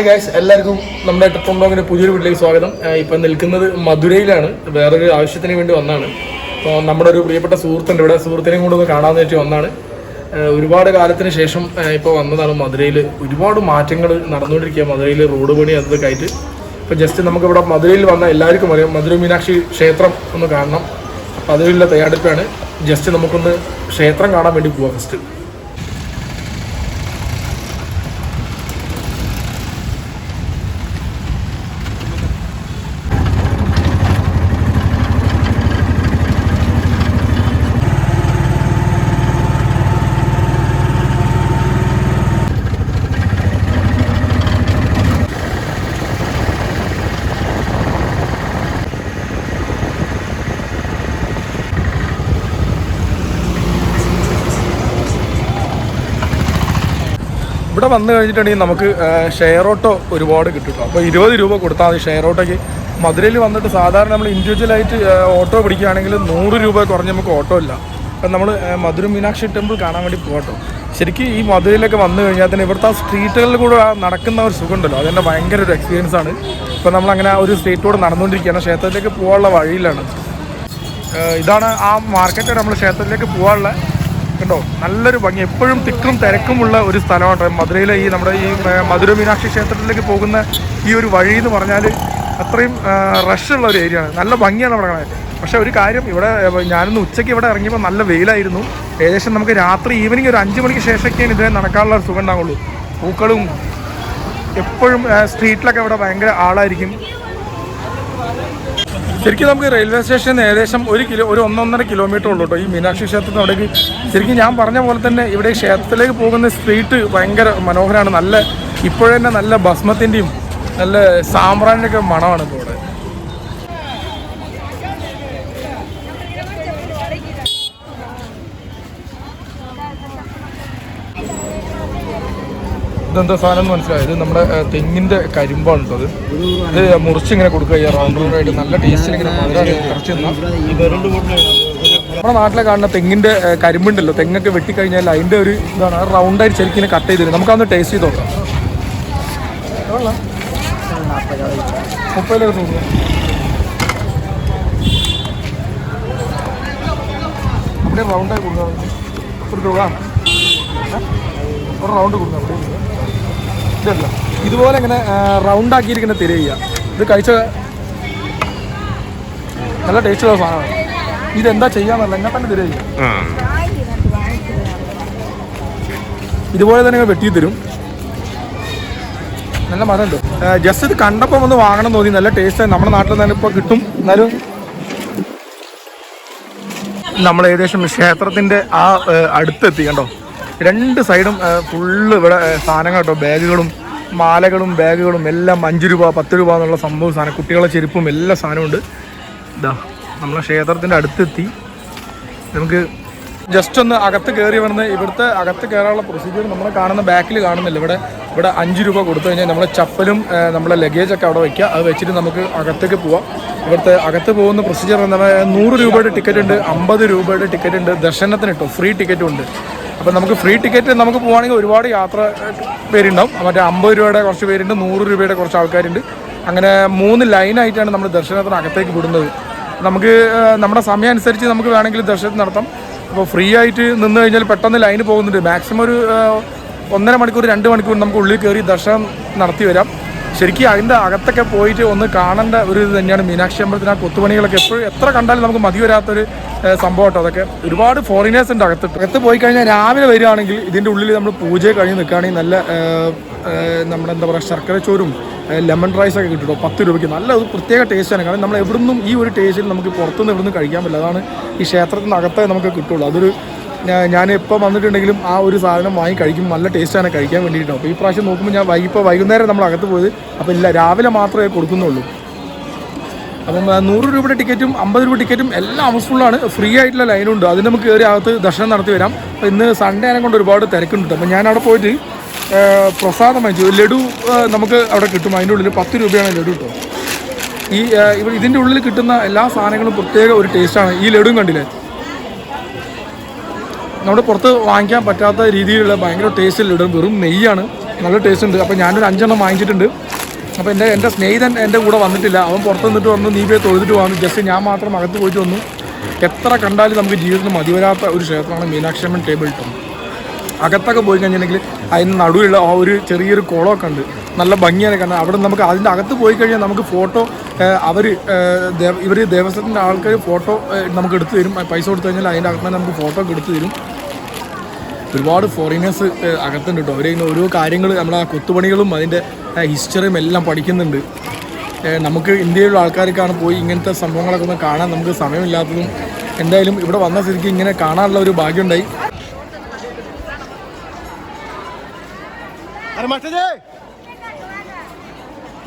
Hi guys എല്ലാവർക്കും നമ്മുടെ trip ബ്ലോഗിന്റെ പുതിയൊരു വീട്ടിലേക്ക് സ്വാഗതം. ഇപ്പം നിൽക്കുന്നത് മധുരയിലാണ്. വേറൊരു ആവശ്യത്തിന് വേണ്ടി വന്നാണ്. അപ്പോൾ നമ്മുടെ ഒരു പ്രിയപ്പെട്ട സുഹൃത്തുണ്ട്. ഇവിടെ സുഹൃത്തിനെയും കൂടെ ഒന്ന് കാണാമെന്ന് വെച്ച് വന്നാണ്. ആ, ഒരുപാട് കാലത്തിന് ശേഷം ഇപ്പോൾ വന്നതാണ് മധുരയിൽ ഒരുപാട് മാറ്റങ്ങൾ നടന്നുകൊണ്ടിരിക്കുക മധുരയിൽ റോഡ് പണി അതൊക്കെ ആയിട്ട്. ഇപ്പോൾ ജസ്റ്റ് നമുക്കിവിടെ മധുരയിൽ വന്ന എല്ലാവർക്കും അറിയാം. മധുര മീനാക്ഷി ക്ഷേത്രം ഒന്ന് കാണണം. അപ്പോൾ അതിലുള്ള തയ്യാറെടുപ്പാണ്. ജസ്റ്റ് നമുക്കൊന്ന് ക്ഷേത്രം കാണാൻ വേണ്ടി പോവാം ഫസ്റ്റ് ഇവിടെ വന്നു കഴിഞ്ഞിട്ടുണ്ടെങ്കിൽ നമുക്ക് ഷെയർ ഓട്ടോ ഒരുപാട് കിട്ടും അപ്പോൾ ഇരുപത് രൂപ കൊടുത്താൽ മതി ഷെയർ ഓട്ടോയ്ക്ക് മധുരയിൽ വന്നിട്ട് സാധാരണ നമ്മൾ ഇൻഡിവിജ്വലായിട്ട് ഓട്ടോ പിടിക്കുകയാണെങ്കിൽ നൂറ് രൂപ കുറഞ്ഞ് നമുക്ക് ഓട്ടോ ഇല്ല. അപ്പം നമ്മൾ മധുര മീനാക്ഷി ടെമ്പിൾ കാണാൻ വേണ്ടി പോകട്ടോ. ശരിക്കും ഈ മധുരയിലൊക്കെ വന്നു കഴിഞ്ഞാൽ തന്നെ ഇവിടുത്തെ ആ സ്ട്രീറ്റുകളിൽ കൂടെ നടക്കുന്ന ഒരു സുഖമുണ്ടല്ലോ. അതെന്റെ ഭയങ്കര ഒരു എക്സ്പീരിയൻസ് ആണ്. ഇപ്പം നമ്മളങ്ങനെ ഒരു സ്ട്രീറ്റിലൂടെ നടന്നുകൊണ്ടിരിക്കുകയാണ്. ക്ഷേത്രത്തിലേക്ക് പോകാനുള്ള വഴിയിലാണ്. ഇതാണ് ആ മാർക്കറ്റ് നമ്മൾ ക്ഷേത്രത്തിലേക്ക് പോകാനുള്ള കണ്ടോ നല്ലൊരു ഭംഗി. എപ്പോഴും തിക്കും തിരക്കുമുള്ള ഒരു സ്ഥലമാണ് മധുരയിലെ ഈ നമ്മുടെ ഈ മധുര മീനാക്ഷി ക്ഷേത്രത്തിലേക്ക് പോകുന്ന ഈ ഒരു വഴി എന്ന് പറഞ്ഞാൽ അത്രയും റഷുള്ള ഒരു ഏരിയ ആണ്. നല്ല ഭംഗിയാണ് അവിടെ കാണാൻ. പക്ഷേ ഒരു കാര്യം ഇവിടെ ഞാനിന്ന് ഉച്ചയ്ക്ക് ഇവിടെ ഇറങ്ങിയപ്പോൾ നല്ല വെയിലായിരുന്നു. ഏകദേശം നമുക്ക് രാത്രി ഈവനിങ് ഒരു അഞ്ച് മണിക്ക് ശേഷമൊക്കെയാണ് ഇതിനെ നടക്കാനുള്ള ഒരു സുഖം ഉണ്ടാവുള്ളൂ. പൂക്കളും എപ്പോഴും സ്ട്രീറ്റിലൊക്കെ ഇവിടെ ഭയങ്കര ആളായിരിക്കും. ശരിക്കും നമുക്ക് റെയിൽവേ സ്റ്റേഷൻ ഏകദേശം ഒരു കിലോ ഒരു ഒന്നൊന്നര കിലോമീറ്റർ ഉള്ളൂ കേട്ടോ ഈ മീനാക്ഷി ക്ഷേത്രത്തിന് അവിടേക്ക്. ശരിക്കും ഞാൻ പറഞ്ഞ പോലെ തന്നെ ഇവിടെ ക്ഷേത്രത്തിലേക്ക് പോകുന്ന സ്ട്രീറ്റ് ഭയങ്കര മനോഹരമാണ് നല്ല ഇപ്പോഴന്നെ നല്ല ഭസ്മത്തിന്റെയും നല്ല സാമ്പ്രാണിന്റെയൊക്കെ മണമാണ് ഇപ്പോൾ ഇവിടെ. ഇതെന്താ സാധനം എന്ന് മനസ്സിലായത് നമ്മുടെ തെങ്ങിന്റെ കരിമ്പാണ് ഇത് മുറിച്ചിങ്ങനെ കൊടുക്കുക ഈ റൗണ്ട് ആയിട്ട് നല്ല ടേസ്റ്റിൽ ഇങ്ങനെ നമ്മുടെ നാട്ടിലെ കാണുന്ന തെങ്ങിന്റെ കരിമ്പുണ്ടല്ലോ. തെങ്ങൊക്കെ വെട്ടിക്കഴിഞ്ഞാൽ അതിന്റെ ഒരു ഇതാണ്. റൗണ്ട് റൗണ്ടായിട്ട് ശരിക്കും കട്ട് ചെയ്തിരുന്നു നമുക്കതൊന്ന് ടേസ്റ്റ് ചെയ്ത് നോക്കാം. മുപ്പതിലൊക്കെ തോന്നുന്നു அப்படியே ரவுண்டாக കൊടുക്കാം. ഇതല്ല ഇതുപോലെ ഇങ്ങനെ റൗണ്ട് ആക്കിയിരിക്കുന്ന തിരയുക. ഇത് കഴിച്ച നല്ല ടേസ്റ്റുള്ള സാധനമാണ്. ഇതെന്താ ചെയ്യാന്നല്ല എന്നെ തന്നെ തിരയുക. ഇതുപോലെ തന്നെ വെട്ടി തരും. നല്ല മരമുണ്ട് ജസ്റ്റ് ഇത് കണ്ടപ്പോൾ ഒന്ന് വാങ്ങണം തോന്നി. നല്ല ടേസ്റ്റ് നമ്മുടെ നാട്ടിൽ തന്നെ ഇപ്പോൾ കിട്ടും. എന്നാലും നമ്മൾ ഏകദേശം ക്ഷേത്രത്തിന്റെ ആ അടുത്തെത്തി കണ്ടോ? രണ്ട് സൈഡും ഫുള്ള് ഇവിടെ സാധനങ്ങൾ കേട്ടോ. ബാഗുകളും മാലകളും ബാഗുകളും എല്ലാം അഞ്ച് രൂപ പത്ത് രൂപ എന്നുള്ള സംഭവം സാധനം. കുട്ടികളുടെ ചെരുപ്പും എല്ലാ സാധനവും ഉണ്ട്. ഇതാ നമ്മളെ ക്ഷേത്രത്തിന്റെ അടുത്തെത്തി. നമുക്ക് ജസ്റ്റ് ഒന്ന് അകത്ത് കയറി വന്ന് ഇവിടുത്തെ അകത്ത് കയറാനുള്ള പ്രൊസീജിയർ നമ്മൾ കാണുന്ന ബാക്കിൽ കാണുന്നില്ല. ഇവിടെ ഇവിടെ അഞ്ച് രൂപ കൊടുത്തു കഴിഞ്ഞാൽ നമ്മളെ ചപ്പലും നമ്മളെ നമ്മുടെ ലഗേജ് ഒക്കെ അവിടെ വയ്ക്കുക അത് വെച്ചിട്ട് നമുക്ക് അകത്തേക്ക് പോവാം. ഇവിടുത്തെ അകത്ത് പോകുന്ന പ്രൊസീജിയർ എന്താ നൂറ് രൂപയുടെ ടിക്കറ്റ് ഉണ്ട് അമ്പത് രൂപയുടെ ടിക്കറ്റ് ഉണ്ട് ദർശനത്തിന് കിട്ടും ഫ്രീ ടിക്കറ്റും ഉണ്ട്. അപ്പോൾ നമുക്ക് ഫ്രീ ടിക്കറ്റ് നമുക്ക് പോവുകയാണെങ്കിൽ ഒരുപാട് യാത്ര പേരുണ്ടാവും. മറ്റേ അമ്പത് രൂപയുടെ കുറച്ച് പേരുണ്ട് നൂറ് രൂപയുടെ കുറച്ച് ആൾക്കാരുണ്ട്. അങ്ങനെ മൂന്ന് ലൈനായിട്ടാണ് നമ്മൾ ദർശനത്തിന് അകത്തേക്ക് വിടുന്നത്. നമുക്ക് നമ്മുടെ സമയം അനുസരിച്ച് നമുക്ക് വേണമെങ്കിൽ ദർശനം നടത്താം. അപ്പോൾ ഫ്രീ ആയിട്ട് നിന്ന് കഴിഞ്ഞാൽ പെട്ടെന്ന് ലൈന് പോകുന്നുണ്ട്. മാക്സിമം ഒരു ഒന്നര മണിക്കൂർ രണ്ട് മണിക്കൂർ നമുക്ക് ഉള്ളിൽ കയറി ദർശനം നടത്തി വരാം. ശരിക്കും അതിന്റെ അകത്തൊക്കെ പോയിട്ട് ഒന്ന് കാണേണ്ട ഒരു ഇത് തന്നെയാണ് മീനാക്ഷി അമ്പലത്തിന് ആ കൊത്തുപണികളൊക്കെ. എപ്പോഴും എത്ര കണ്ടാലും നമുക്ക് മതി വരാത്തൊരു സംഭവം അതൊക്കെ ഒരുപാട് ഫോറിനേഴ്സ് ഉണ്ട് അകത്ത്. അകത്ത് പോയി കഴിഞ്ഞാൽ രാവിലെ വരികയാണെങ്കിൽ ഇതിന്റെ ഉള്ളിൽ നമ്മൾ പൂജ കഴിഞ്ഞ് നിൽക്കുകയാണെങ്കിൽ നല്ല നമ്മുടെ എന്താ പറയുക ശർക്കര ചോറും ലെമൺ റൈസ് ഒക്കെ കിട്ടുമോ പത്ത് രൂപയ്ക്ക്. നല്ല ഒരു പ്രത്യേക ടേസ്റ്റാണ് കാരണം നമ്മൾ എവിടുന്നും ഈ ഒരു ടേസ്റ്റിൽ നമുക്ക് പുറത്തുനിന്ന് എവിടുന്നും കഴിക്കാൻ പറ്റില്ല. അതാണ് ഈ ക്ഷേത്രത്തിനകത്തേ നമുക്ക് കിട്ടുള്ളൂ. അതൊരു ഞാൻ എപ്പോൾ വന്നിട്ടുണ്ടെങ്കിലും ആ ഒരു സാധനം വാങ്ങി കഴിക്കും. നല്ല ടേസ്റ്റാണ് കഴിക്കാൻ വേണ്ടിയിട്ടോ. അപ്പോൾ ഈ പ്രാവശ്യം നോക്കുമ്പോൾ ഞാൻ ഇപ്പോൾ വൈകുന്നേരം നമ്മൾ അകത്ത് പോയത്. അപ്പോൾ ഇല്ല രാവിലെ മാത്രമേ കൊടുക്കുന്നുള്ളൂ. അപ്പം നൂറ് രൂപയുടെ ടിക്കറ്റും അമ്പത് രൂപ ടിക്കറ്റും എല്ലാം ഹൗസ്ഫുള്ളാണ് ഫ്രീ ആയിട്ടുള്ള ലൈനുണ്ട് അതിന് നമുക്ക് കയറി അകത്ത് ദർശനം നടത്തി വരാം. അപ്പോൾ ഇന്ന് സൺഡേ ആനെ കൊണ്ട് ഒരുപാട് തിരക്കുണ്ട്. അപ്പോൾ ഞാൻ അവിടെ പോയിട്ട് പ്രസാദം വാങ്ങിച്ചു ലഡു നമുക്ക് അവിടെ കിട്ടും. അതിന്റെ ഉള്ളിൽ പത്ത് രൂപയാണ് ലഡു കിട്ടും ഈ ഇതിന്റെ ഉള്ളിൽ കിട്ടുന്ന എല്ലാ സാധനങ്ങളും പ്രത്യേക ഒരു ടേസ്റ്റാണ് ഈ ലഡുവും കണ്ടില്ലേ? നമ്മുടെ പുറത്ത് വാങ്ങിക്കാൻ പറ്റാത്ത രീതിയിലുള്ള ഭയങ്കര ടേസ്റ്റ് ഇടും വെറും നെയ്യാണ്. നല്ല ടേസ്റ്റ് ഉണ്ട്. അപ്പോൾ ഞാനൊരു അഞ്ചെണ്ണം വാങ്ങിച്ചിട്ടുണ്ട്. അപ്പോൾ എന്റെ എന്റെ സ്നേഹിതൻ എന്റെ കൂടെ വന്നിട്ടില്ല. അവൻ പുറത്ത് നിന്നിട്ട് വന്നു നീ പോയി തൊഴുതിട്ട് വന്നു ജസ്റ്റ് ഞാൻ മാത്രം അകത്ത് പോയിട്ട് വന്നു. എത്ര കണ്ടാലും നമുക്ക് ജീവിതത്തിൽ മതിവരാത്ത ഒരു ക്ഷേത്രമാണ് മീനാക്ഷി അമ്മൻ ടേബിൾ ടോൺ അകത്തൊക്കെ പോയി കഴിഞ്ഞിട്ടുണ്ടെങ്കിൽ അതിന് നടുവിലുള്ള ആ ഒരു ചെറിയൊരു കുളമൊക്കെ ഉണ്ട്. നല്ല ഭംഗിയാണ് കാരണം അവിടെ നമുക്ക് അതിന്റെ അകത്ത് പോയി കഴിഞ്ഞാൽ നമുക്ക് ഫോട്ടോ അവർ ഇവർ ദേവസ്വത്തിന്റെ ആൾക്കാർ ഫോട്ടോ നമുക്ക് എടുത്തു തരും. പൈസ കൊടുത്തു കഴിഞ്ഞാൽ അതിന്റെ അകത്ത് നമുക്ക് ഫോട്ടോ ഒക്കെ എടുത്തു തരും. ഒരുപാട് ഫോറിനേഴ്സ് അകത്തുണ്ട് കേട്ടോ അവരിങ്ങനെ ഓരോ കാര്യങ്ങൾ നമ്മൾ ആ കൊത്തുപണികളും അതിന്റെ ഹിസ്റ്ററിയും എല്ലാം പഠിക്കുന്നുണ്ട്. നമുക്ക് ഇന്ത്യയിലുള്ള ആൾക്കാർക്കാണ് പോയി ഇങ്ങനത്തെ സംഭവങ്ങളൊക്കെ ഒന്ന് കാണാൻ നമുക്ക് സമയമില്ലാത്തതും എന്തായാലും ഇവിടെ വന്ന സ്ഥിതിക്ക് ഇങ്ങനെ കാണാനുള്ള ഒരു ഭാഗ്യമുണ്ടായി.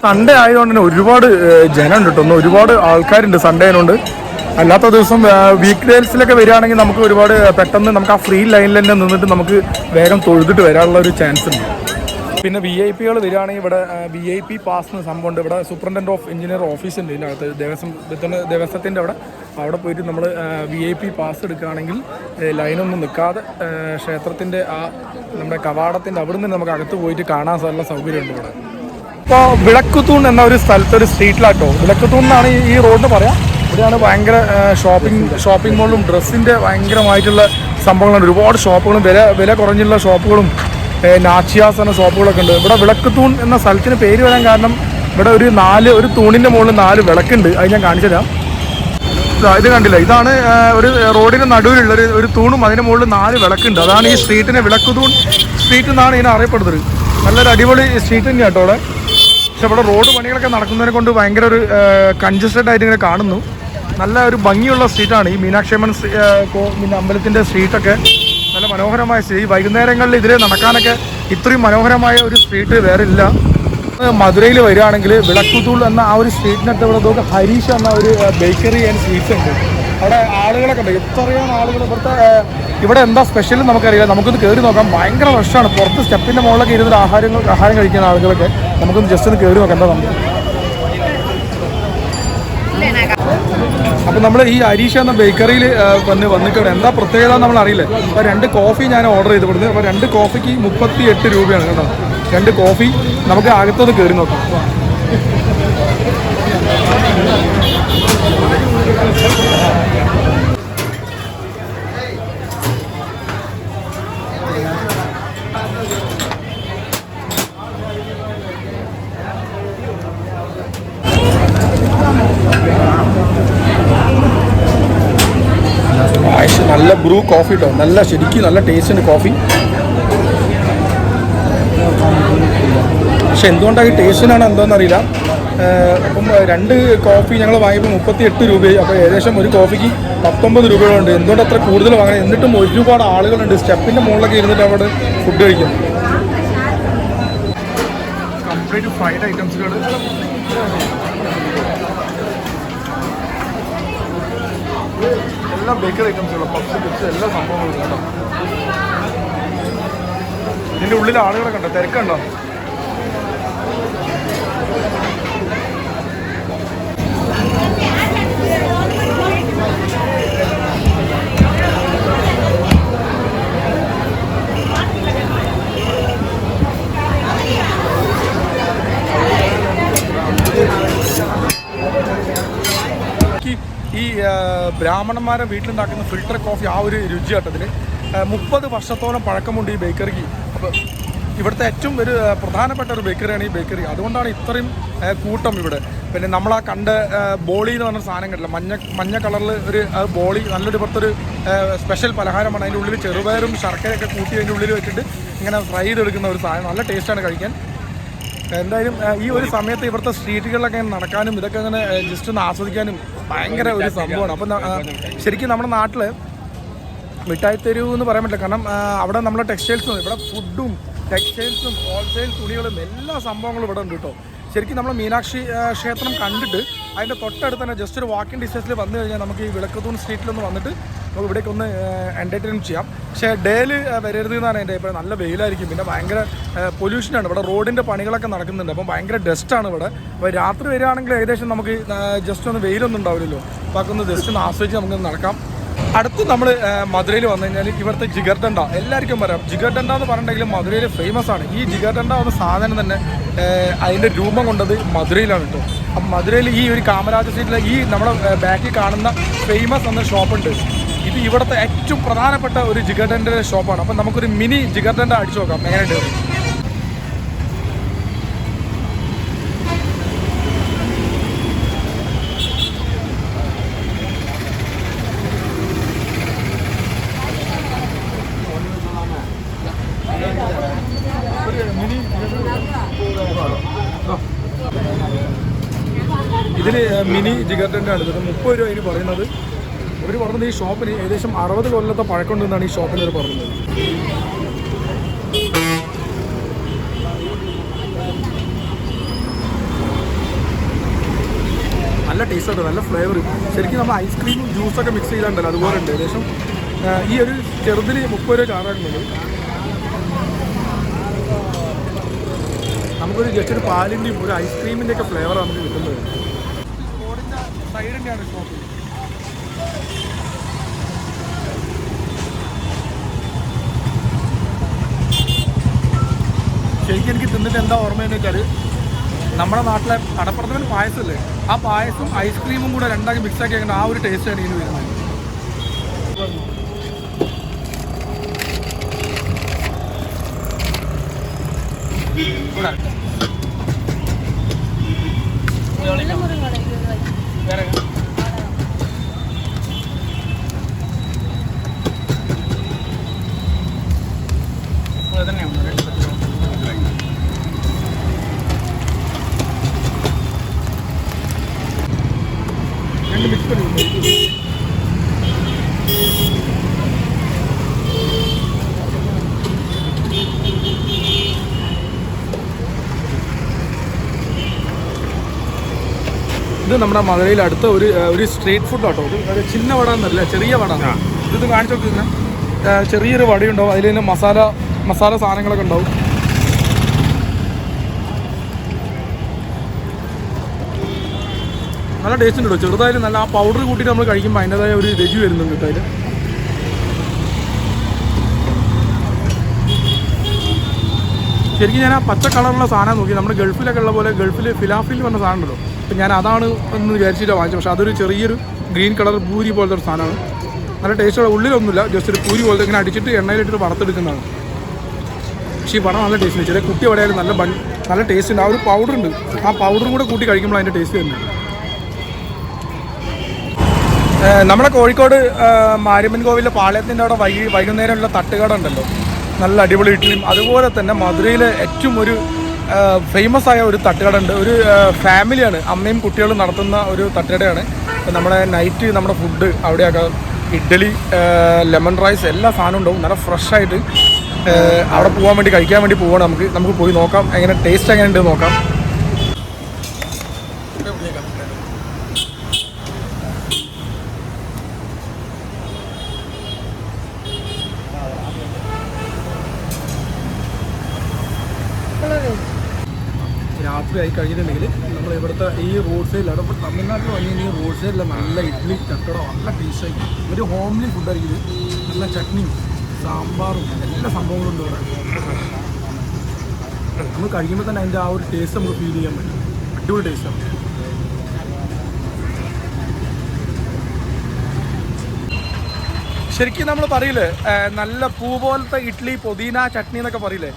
സൺഡേ ആയതുകൊണ്ട് തന്നെ ഒരുപാട് ജനമുണ്ട് കേട്ടോ. ഒരുപാട് ആൾക്കാരുണ്ട് സൺഡേ ആയതുകൊണ്ട് അല്ലാത്ത ദിവസം വീക്ക് ഡേയ്സിലൊക്കെ വരികയാണെങ്കിൽ നമുക്ക് ഒരുപാട് പെട്ടെന്ന് നമുക്ക് ആ ഫ്രീ ലൈനിൽ തന്നെ നിന്നിട്ട് നമുക്ക് വേഗം തൊഴുതിട്ട് വരാനുള്ള ഒരു ചാൻസ് ഉണ്ട്. പിന്നെ വി ഐ പികൾ വരികയാണെങ്കിൽ ഇവിടെ വി ഐ പി പാസ് എന്ന സംഭവമുണ്ട് ഇവിടെ സൂപ്രണ്ടന്റ് ഓഫ് എഞ്ചിനീയർ ഓഫീസ് ഉണ്ട് ഇതിനകത്ത് ദേവസ്വം ഇതിന് ദേവസ്വത്തിന്റെ അവിടെ. അവിടെ പോയിട്ട് നമ്മൾ വി ഐ പി പാസ് എടുക്കുകയാണെങ്കിൽ ലൈനൊന്നും നിൽക്കാതെ ക്ഷേത്രത്തിന്റെ ആ നമ്മുടെ കവാടത്തിന്റെ അവിടെ നിന്ന് നമുക്ക് അകത്ത് പോയിട്ട് കാണാൻ നല്ല സൗകര്യമുണ്ട് ഇവിടെ. ഇപ്പോൾ വിളക്കുത്തൂൺ എന്ന ഒരു സ്ഥലത്ത് ഒരു സ്ട്രീറ്റിലാട്ടോ വിളക്കുത്തൂൺ എന്നാണ് ഈ- റോഡിന് പറയാം. ഇവിടെയാണ് ഭയങ്കര ഷോപ്പിംഗ് ഷോപ്പിംഗ് മോളും ഡ്രസ്സിന്റെ ഭയങ്കരമായിട്ടുള്ള സംഭവങ്ങളുണ്ട് ഒരുപാട് ഷോപ്പുകളും വില വില കുറഞ്ഞുള്ള ഷോപ്പുകളും നാച്ചിയാസ് എന്ന ഷോപ്പുകളൊക്കെ ഉണ്ട്. ഇവിടെ വിളക്കുത്തൂൺ എന്ന സ്ഥലത്തിന് പേര് വരാൻ കാരണം ഇവിടെ ഒരു നാല് ഒരു തൂണിന്റെ മുകളിൽ നാല് വിളക്കുണ്ട്. അത് ഞാൻ കാണിച്ചു തരാം. ഇതാ, കണ്ടില്ല? ഇതാണ് ഒരു റോഡിന് നടുവിലുള്ള ഒരു ഒരു തൂണും അതിന് മുകളിൽ നാല് വിളക്കുണ്ട്. അതാണ് ഈ സ്ട്രീറ്റിനെ വിളക്കുതൂൺ സ്ട്രീറ്റ് എന്നാണ് ഇതിനെ അറിയപ്പെടുന്നത്. നല്ലൊരു അടിപൊളി സ്ട്രീറ്റ് തന്നെയാണ് കേട്ടോ അവിടെ. പക്ഷെ ഇവിടെ റോഡ് പണികളൊക്കെ നടക്കുന്നതിനെ കൊണ്ട് ഭയങ്കര ഒരു കൺജസ്റ്റഡ് ആയിട്ട് ഇങ്ങനെ കാണുന്നു. നല്ല ഒരു ഭംഗിയുള്ള സ്ട്രീറ്റാണ് ഈ മീനാക്ഷേമൻ അമ്പലത്തിന്റെ സ്ട്രീറ്റൊക്കെ നല്ല മനോഹരമായ സ്ട്രീറ്റ് വൈകുന്നേരങ്ങളിൽ ഇതിലെ നടക്കാനൊക്കെ ഇത്രയും മനോഹരമായ ഒരു സ്ട്രീറ്റ് വേറെ ഇല്ല. മധുരയിൽ വരികയാണെങ്കിൽ വിളക്കുത്തൂൾ എന്ന ആ ഒരു സ്ട്രീറ്റിനകത്ത് ഇവിടെ ഹരീഷ് എന്ന ഒരു ബേക്കറി ആൻഡ് സ്വീറ്റ്സ് ഉണ്ട്. അവിടെ ആളുകളൊക്കെ ഉണ്ട്. എത്രയാണ് ആളുകൾ ഇവിടുത്തെ ഇവിടെ എന്താ സ്പെഷ്യൽ നമുക്കറിയില്ല. നമുക്കൊന്ന് കയറി നോക്കാം. ഭയങ്കര റഷാണ് പുറത്ത് സ്റ്റെപ്പിന്റെ മുകളിലൊക്കെ ഇരുന്നിട്ട് ആഹാരങ്ങൾ ആഹാരം കഴിക്കുന്ന ആളുകളൊക്കെ. നമുക്കൊന്ന് ജസ്റ്റ് ഒന്ന് കയറി നോക്കാം. എന്താ നമുക്ക് അപ്പോൾ നമ്മൾ ഈ അരീഷ എന്ന ബേക്കറിയിൽ വന്ന് വന്നിട്ടുണ്ട് എന്താ പ്രത്യേകത നമ്മൾ അറിയില്ല. അപ്പോൾ രണ്ട് കോഫി ഞാൻ ഓർഡർ ചെയ്ത് കൊടുത്തു അപ്പോൾ രണ്ട് കോഫിക്ക് മുപ്പത്തി എട്ട് രൂപയാണ് കേട്ടോ. രണ്ട് കോഫി നമുക്ക് അകത്തൊന്ന് കയറി നോക്കാം. നല്ല ബ്രൂ കോഫി കേട്ടോ നല്ല ശരിക്കും നല്ല ടേസ്റ്റ് ഉണ്ട് കോഫി പക്ഷെ എന്തുകൊണ്ടാണ് ഈ ടേസ്റ്റിനാണ് എന്താണെന്ന് അറിയില്ല ഏഹ് അപ്പം രണ്ട് കോഫി ഞങ്ങൾ വാങ്ങിയപ്പോൾ മുപ്പത്തി എട്ട് രൂപയായി. അപ്പോൾ ഏകദേശം ഒരു കോഫിക്ക് പത്തൊമ്പത് രൂപയുണ്ട് എന്തുകൊണ്ട് അത്ര കൂടുതൽ വാങ്ങണം? എന്നിട്ടും ഒരുപാട് ആളുകളുണ്ട്. സ്റ്റെപ്പിന്റെ മുകളിലൊക്കെ ഇരുന്നിട്ട് അവിടെ ഫുഡ് കഴിക്കും കംപ്ലീറ്റ് ഫ്രൈഡ് ബേക്കറി ഐറ്റംസുകളും പപ്സ് ചിപ്സ് എല്ലാ സംഭവങ്ങളും കേട്ടോ. ഇതിന്റെ ഉള്ളിൽ ആളുകളെ കണ്ടോ തിരക്കുണ്ടോ എനിക്ക് ഈ ആ, ബ്രാഹ്മണന്മാരെ വീട്ടിലുണ്ടാക്കുന്ന ഫിൽട്ടർ കോഫി ആ ഒരു രുചി കേട്ടതിൽ മുപ്പത് വർഷത്തോളം പഴക്കമുണ്ട് ഈ ബേക്കറിക്ക് അപ്പോൾ ഇവിടുത്തെ ഏറ്റവും ഒരു പ്രധാനപ്പെട്ട ഒരു ബേക്കറിയാണ് ഈ ബേക്കറി അതുകൊണ്ടാണ് ഇത്രയും കൂട്ടം ഇവിടെ. പിന്നെ നമ്മൾ ആ കണ്ട ബോളി എന്ന് പറഞ്ഞ സാധനം കണ്ടില്ല മഞ്ഞ മഞ്ഞ കളറിൽ ഒരു ബോളി നല്ലൊരു പുറത്തൊരു സ്പെഷ്യൽ പലഹാരമാണ്. അതിന്റെ ഉള്ളിൽ ചെറുപയറും ശർക്കരയൊക്കെ കൂട്ടി അതിന്റെ ഉള്ളിൽ വെച്ചിട്ട് ഇങ്ങനെ ഫ്രൈ ചെയ്തെടുക്കുന്ന ഒരു സാധനം. നല്ല ടേസ്റ്റാണ് കഴിക്കാൻ. എന്തായാലും ഈ ഒരു സമയത്ത് ഇവിടുത്തെ സ്ട്രീറ്റുകളിലൊക്കെ നടക്കാനും ഇതൊക്കെ അങ്ങനെ ജസ്റ്റ് ഒന്ന് ആസ്വദിക്കാനും ഭയങ്കര ഒരു സംഭവമാണ്. അപ്പം ശരിക്കും നമ്മുടെ നാട്ടിൽ മിഠായി തെരുവ് എന്ന് പറയാൻ പറ്റില്ല. കാരണം അവിടെ നമ്മുടെ ടെക്സ്റ്റൈൽസും ഇവിടെ ഫുഡും ടെക്സ്റ്റൈൽസും ഹോൾസെയിൽ തുണികളും എല്ലാ സംഭവങ്ങളും ഇവിടെ ഉണ്ട് കേട്ടോ. ശരിക്കും നമ്മൾ മീനാക്ഷി ക്ഷേത്രം കണ്ടിട്ട് അതിന്റെ തൊട്ടടുത്ത് തന്നെ ജസ്റ്റ് ഒരു വാക്കിംഗ് ഡിസ്റ്റൻസിൽ വന്നു കഴിഞ്ഞാൽ നമുക്ക് ഈ വിളക്കത്തൂൺ സ്ട്രീറ്റിലൊന്ന് വന്നിട്ട് നമുക്ക് ഇവിടേക്ക് ഒന്ന് എന്റർടൈൻ ചെയ്യാം. പക്ഷേ ഡേയിൽ വരരുത് എന്നാണ് എന്റെ ഇപ്പോൾ നല്ല വെയിലായിരിക്കും. പിന്നെ ഭയങ്കര പൊല്യൂഷനാണ് ഇവിടെ റോഡിന്റെ പണികളൊക്കെ നടക്കുന്നുണ്ട്. അപ്പം ഭയങ്കര ഡസ്റ്റാണ് ഇവിടെ. അപ്പോൾ രാത്രി വരികയാണെങ്കിൽ ഏകദേശം നമുക്ക് ജസ്റ്റ് ഒന്ന് വെയിലൊന്നും ഉണ്ടാവില്ലല്ലോ. അപ്പോൾ അതൊക്കെ ഒന്ന് ജസ്റ്റ് ഒന്ന് ആസ്വദിച്ച് നമുക്ക് നടക്കാം. അടുത്ത് നമ്മൾ മധുരയിൽ വന്നു കഴിഞ്ഞാൽ ഇവിടുത്തെ ജിഗർഡണ്ട എല്ലാവർക്കും പറയാം. ജിഗർഡണ്ട എന്ന് പറഞ്ഞിട്ടുണ്ടെങ്കിൽ മധുരയിൽ ഫേമസ് ആണ്. ഈ ജിഗർഡണ്ട എന്ന സാധനം തന്നെ അതിന്റെ രൂപം കൊണ്ടത് മധുരയിലാണ് കേട്ടോ. അപ്പം മധുരയിൽ ഈ ഒരു കാമരാജ സ്ട്രീറ്റിലെ ഈ നമ്മുടെ ബാക്കിൽ കാണുന്ന ഫേമസ് എന്ന ഷോപ്പുണ്ട്. ഇത് ഇവിടുത്തെ ഏറ്റവും പ്രധാനപ്പെട്ട ഒരു ജിഗർഡന്റെ ഷോപ്പാണ്. അപ്പം നമുക്കൊരു മിനി ജിഗർഡന്റെ അടിച്ചു നോക്കാം. എങ്ങനെയുണ്ട് എന്ന്. ഇതിന് മിനി ജിഗർട്ടന്റെ ഇത് മുപ്പത് രൂപ അതിന് പറയുന്നത്. ഇവർ പറഞ്ഞത് ഈ ഷോപ്പിന് ഏകദേശം അറുപത് കൊല്ലത്തെ പഴക്കമുണ്ടെന്നാണ് ഈ ഷോപ്പിന് അവർ പറഞ്ഞത് നല്ല ടേസ്റ്റ് ഉണ്ട് നല്ല ഫ്ലേവർ ശരിക്കും നമ്മൾ ഐസ്ക്രീമും ജ്യൂസൊക്കെ മിക്സ് ചെയ്തിട്ടുണ്ടല്ലോ അതുപോലെ ഉണ്ട്. ഏകദേശം ഈ ഒരു ചെറുതിന് മുപ്പത് രൂപ ചാറാകുന്നത് നമുക്കൊരു ജസ്റ്റ് ഒരു പാലിന്റെയും ഒരു ഐസ്ക്രീമിന്റെയൊക്കെ ഫ്ലേവറാണ് നമുക്ക് കിട്ടുന്നത്. സൈഡ് തന്നെയാണ് ഷോപ്പ് ശരിക്കും എനിക്ക് തിന്നിട്ട് എന്താ ഓർമ്മയെന്ന് വെച്ചാൽ നമ്മുടെ നാട്ടിലെ കടപ്പുറത്തിന് പായസമല്ലേ ആ പായസം ഐസ്ക്രീമും കൂടെ രണ്ടാക്കി മിക്സ് ആക്കി ആ ഒരു ടേസ്റ്റാണ് ഇതിന് വരുന്നത്. ரெண்டு மிக்ஸ் பண்ணி ഇത് നമ്മുടെ മധുരയിൽ അടുത്ത ഒരു ഒരു സ്ട്രീറ്റ് ഫുഡ് ആട്ടോ ഒരു ചിന്ന വട എന്നല്ല? ചെറിയ വട. ഇത് കാണിച്ചു നോക്കുന്ന ചെറിയൊരു വടയുണ്ടാവും. അതിൽ തന്നെ മസാല മസാല സാധനങ്ങളൊക്കെ ഉണ്ടാവും. നല്ല ടേസ്റ്റ് ഉണ്ട് കേട്ടോ ചെറുതായാലും നല്ല ആ പൗഡർ കൂട്ടിയിട്ട് നമ്മൾ കഴിക്കുമ്പോൾ അതിന്റെതായ ഒരു രുചി വരുന്നുണ്ട് കേട്ടോ അതിൽ ശരിക്കും ഞാൻ ആ പച്ച കളറുള്ള സാധനം നോക്കി. നമ്മുടെ ഗൾഫിലൊക്കെ ഉള്ള പോലെ ഗൾഫിൽ ഫിലാഫിൽ പറഞ്ഞ സാധനം ഉണ്ടല്ലോ. അപ്പം ഞാൻ അതാണ് എന്ന് വിചാരിച്ചിട്ട് വാങ്ങിച്ചത്. പക്ഷേ അതൊരു ചെറിയൊരു ഗ്രീൻ കളർ പൂരി പോലത്തെ ഒരു സാധനമാണ്. നല്ല ടേസ്റ്റുള്ള ഉള്ളിലൊന്നുമില്ല ജസ്റ്റ് ഒരു പൂരി പോലത്തെ ഇങ്ങനെ അടിച്ചിട്ട് എണ്ണയിലിട്ടിട്ട് വറുത്തെടുക്കുന്നതാണ്. പക്ഷേ ഈ പടം നല്ല ടേസ്റ്റ് ഉണ്ട്. ചെറിയ കുട്ടി വടയാലും നല്ല ഭംഗി നല്ല ടേസ്റ്റ് ഉണ്ട്. ആ ഒരു പൗഡർ ഉണ്ട്. ആ പൗഡറും കൂടെ കൂട്ടി കഴിക്കുമ്പോൾ അതിന്റെ ടേസ്റ്റ് തന്നെ നമ്മുടെ കോഴിക്കോട് മാരിയമ്മൻ കോവിലെ പാളയത്തിന്റെ അവിടെ വൈകി വൈകുന്നേരമുള്ള തട്ടുകട ഉണ്ടല്ലോ. നല്ല അടിപൊളി ഇഡ്ഡലിയും അതുപോലെ തന്നെ മധുരയിലെ ഏറ്റവും ഒരു ഫേമസ് ആയ ഒരു തട്ടുകട ഉണ്ട് ഒരു ഫാമിലിയാണ്. അമ്മയും കുട്ടികളും നടത്തുന്ന ഒരു തട്ടുകടയാണ്. അപ്പോൾ നമ്മുടെ നൈറ്റ് നമ്മുടെ ഫുഡ് അവിടെയൊക്കെ ഇഡ്ഡലി ലെമൺ റൈസ് എല്ലാ സാധനവും ഉണ്ടാവും. നല്ല ഫ്രഷ് ആയിട്ട് അവിടെ പോകാൻ വേണ്ടി കഴിക്കാൻ വേണ്ടി പോവാണ് നമുക്ക്. നമുക്ക് പോയി നോക്കാം. എങ്ങനെ ടേസ്റ്റ് എങ്ങനെ ഉണ്ട് നോക്കാം. രാത്രി ആയി കഴിഞ്ഞിട്ടുണ്ടെങ്കിൽ നമ്മൾ ഇവിടുത്തെ ഈ റോഡ് സൈഡിലാണ് ഇപ്പോൾ തമിഴ്നാട്ടിൽ വന്നു റോഡ് സൈഡിലെ നല്ല ഇഡ്ഡലി ചക്കടോ നല്ല ടേസ്റ്റായി ഒരു ഹോംലി ഫുഡ് ആയിരിക്കും നല്ല ചട്നിയും സാമ്പാറും എല്ലാ സംഭവങ്ങളും ഉണ്ട് ഇവിടെ. നമ്മൾ കഴിക്കുമ്പോൾ തന്നെ അതിന്റെ ആ ഒരു ടേസ്റ്റ് നമുക്ക് ഫീൽ ചെയ്യാൻ പറ്റും. അടിപൊളി ടേസ്റ്റാണ് ശരിക്കും നമ്മൾ പറയില്ലേ നല്ല പൂ പോലത്തെ ഇഡ്ഡലി പുതിന ചട്നി എന്നൊക്കെ പറയില്ലേ?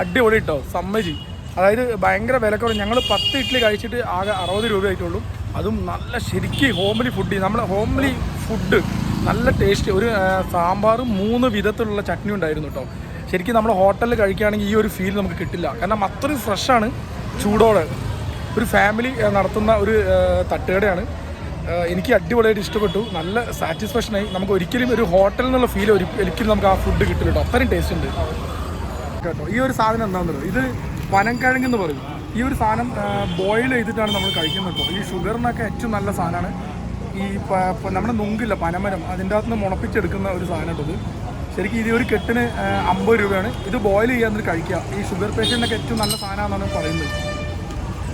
അടിപൊളി കേട്ടോ സമ്മതി അതായത് ഭയങ്കര വിലക്കുറവ്. ഞങ്ങൾ പത്ത് ഇഡ്ഡലി കഴിച്ചിട്ട് ആകെ അറുപത് രൂപ ആയിട്ടുള്ളൂ. അതും നല്ല ശരിക്കും ഹോംലി ഫുഡ് നമ്മൾ ഹോംലി ഫുഡ് നല്ല ടേസ്റ്റ് ഒരു സാമ്പാറും മൂന്ന് വിധത്തിലുള്ള ചട്നി ഉണ്ടായിരുന്നു കേട്ടോ ശരിക്കും നമ്മൾ ഹോട്ടലിൽ കഴിക്കുകയാണെങ്കിൽ ഈ ഒരു ഫീൽ നമുക്ക് കിട്ടില്ല. കാരണം അത്രയും ഫ്രഷാണ് ചൂടോടെ. ഒരു ഫാമിലി നടത്തുന്ന ഒരു തട്ടുകടയാണ്. എനിക്ക് അടിപൊളിയായിട്ട് ഇഷ്ടപ്പെട്ടു. നല്ല സാറ്റിസ്ഫാക്ഷനായി നമുക്ക് ഒരിക്കലും ഒരു ഹോട്ടലിൽ നിന്നുള്ള ഫീൽ ഒരിക്കലും നമുക്ക് ആ ഫുഡ് കിട്ടില്ല കേട്ടോ അത്രയും ടേസ്റ്റ് ഉണ്ട്. കേട്ടോ ഈ ഒരു സാധനം എന്താണെന്നുള്ളത് ഇത് പനംകിഴങ്ങ് എന്ന് പറയും. ഈ ഒരു സാധനം ബോയിൽ ചെയ്തിട്ടാണ് നമ്മൾ കഴിക്കുന്നത് കേട്ടോ. ഈ ഷുഗറിനൊക്കെ ഏറ്റവും നല്ല സാധനമാണ്. ഈ നമ്മുടെ നുങ്കില്ല പനമരം അതിന്റെ അകത്ത് നിന്ന് മുളപ്പിച്ചെടുക്കുന്ന ഒരു സാധനം കേട്ടോ ഇത്. ശരിക്കും ഇത് ഒരു കെട്ടിന് അമ്പത് രൂപയാണ്. ഇത് ബോയിൽ ചെയ്യാൻ കഴിക്കുക. ഈ ഷുഗർ പേഷ്യന്റിനൊക്കെ ഏറ്റവും നല്ല സാധനമാണെന്നാണ് പറയുന്നത്.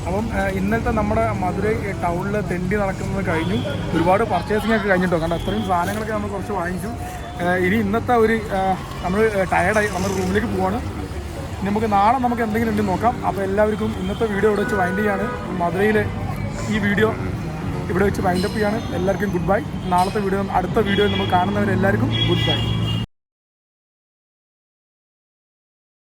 അപ്പം ഇന്നത്തെ നമ്മുടെ മധുരൈ ടൗണിൽ തെണ്ടി നടക്കുന്നത് കഴിഞ്ഞു. ഒരുപാട് പർച്ചേസിംഗ് ഒക്കെ കഴിഞ്ഞിട്ടോ. കാരണം അത്രയും സാധനങ്ങളൊക്കെ നമ്മൾ കുറച്ച് വാങ്ങിച്ചു. ഇനി ഇന്നത്തെ ഒരു നമ്മൾ ടയർഡായി നമ്മൾ റൂമിലേക്ക് പോവാണ്. നമുക്ക് നാളെ നമുക്ക് എന്തെങ്കിലും ഉണ്ടെങ്കിൽ നോക്കാം. അപ്പോൾ എല്ലാവർക്കും ഇന്നത്തെ വീഡിയോ ഇവിടെ വെച്ച് വൈൻഡ് ചെയ്യാണ്. മധുരയിലെ ഈ വീഡിയോ ഇവിടെ വെച്ച് വൈൻഡപ്പ് ചെയ്യാണ്. എല്ലാവർക്കും ഗുഡ് ബൈ നാളത്തെ വീഡിയോ അടുത്ത വീഡിയോ നമ്മൾ കാണുന്നവരെല്ലാവർക്കും ഗുഡ് ബൈ